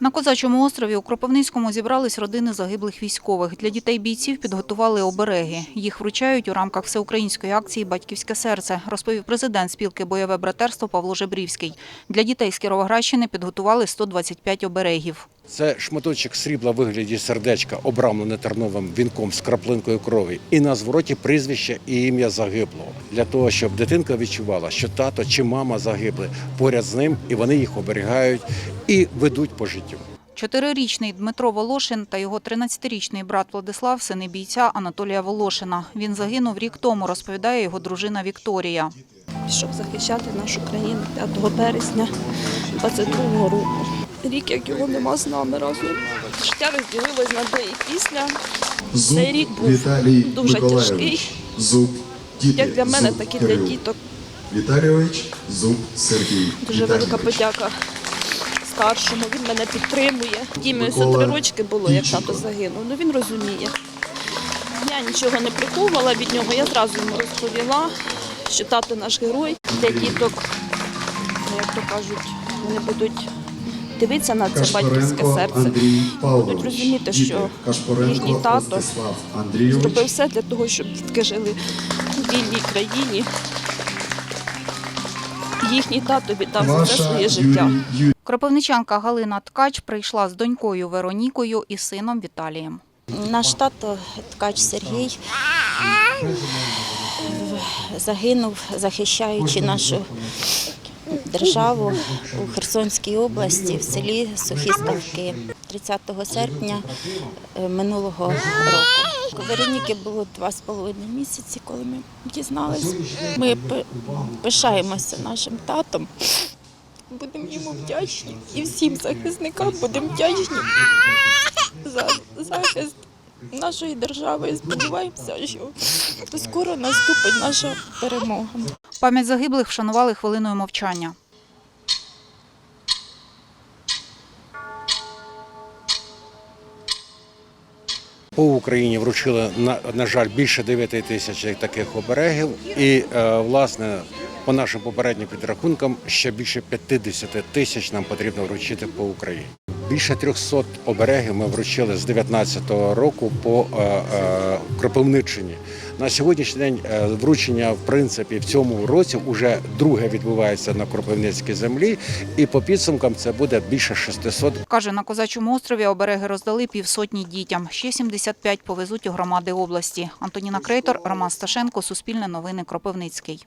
На Козачому острові у Кропивницькому зібрались родини загиблих військових. Для дітей бійців підготували обереги. Їх вручають у рамках всеукраїнської акції Батьківське серце, розповів президент спілки Бойове братерство Павло Жебрівський. Для дітей з Кіровоградщини підготували 125 оберегів. Це шматочок срібла вигляді сердечка, обрамлене терновим вінком з краплинкою крові, і на звороті прізвище і ім'я загиблого для того, щоб дитинка відчувала, що тато чи мама загибли поряд з ним, і вони їх оберігають і ведуть по життю. Чотирирічний Дмитро Волошин та його 13-річний брат Владислав – сини бійця Анатолія Волошина. Він загинув рік тому, розповідає його дружина Вікторія. щоб захищати нашу країну 5 березня 22-го року. Рік, як його нема з нами разом. Життя розділилось на до і після. Цей рік був Віталій дуже тяжкий. Зуб діти. Як для мене, Зуб так і для діток. Віталійович, зуб Сергій. Дуже велика подяка старшому. Він мене підтримує. Дімі ось три рочки було, як тато загинув. Ну він розуміє. Я нічого не приховувала від нього. Я зразу йому розповіла, що тато наш герой. Для діток, ну, як то кажуть, вони будуть дивитися на це батьківське серце. Будуть розуміти, що їхній тато Зробив все для того, щоб дітки жили у вільній країні. Їхній тато віддав за це своє життя. Кропивничанка Галина Ткач прийшла з донькою Веронікою і сином Віталієм. Наш тато Ткач Сергій е, загинув, захищаючи нашу державу у Херсонській області в селі Сухі Ставки 30 серпня е, минулого року. У Вероніки було два з половиною місяці, коли ми дізналися. Ми пишаємося нашим татом. Будемо йому вдячні і всім захисникам будемо вдячні за захист нашої держави. І Сподіваємося, що скоро наступить наша перемога. Пам'ять загиблих вшанували хвилиною мовчання. По Україні вручили на, на жаль більше 9 тисяч таких оберегів, і е, власне по нашим попереднім підрахункам ще більше 50 тисяч нам потрібно вручити по Україні. Більше 300 оберегів ми вручили з 19-го року по е, е, Кропивниччині. На сьогоднішній день е, вручення, в принципі, в цьому році вже друге відбувається на Кропивницькій землі, і по підсумкам це буде більше 600 Каже, на Козачому острові обереги роздали півсотні дітям. Ще 75 повезуть у громади області. Антоніна Крейтор, Роман Сташенко, Суспільне новини, Кропивницький.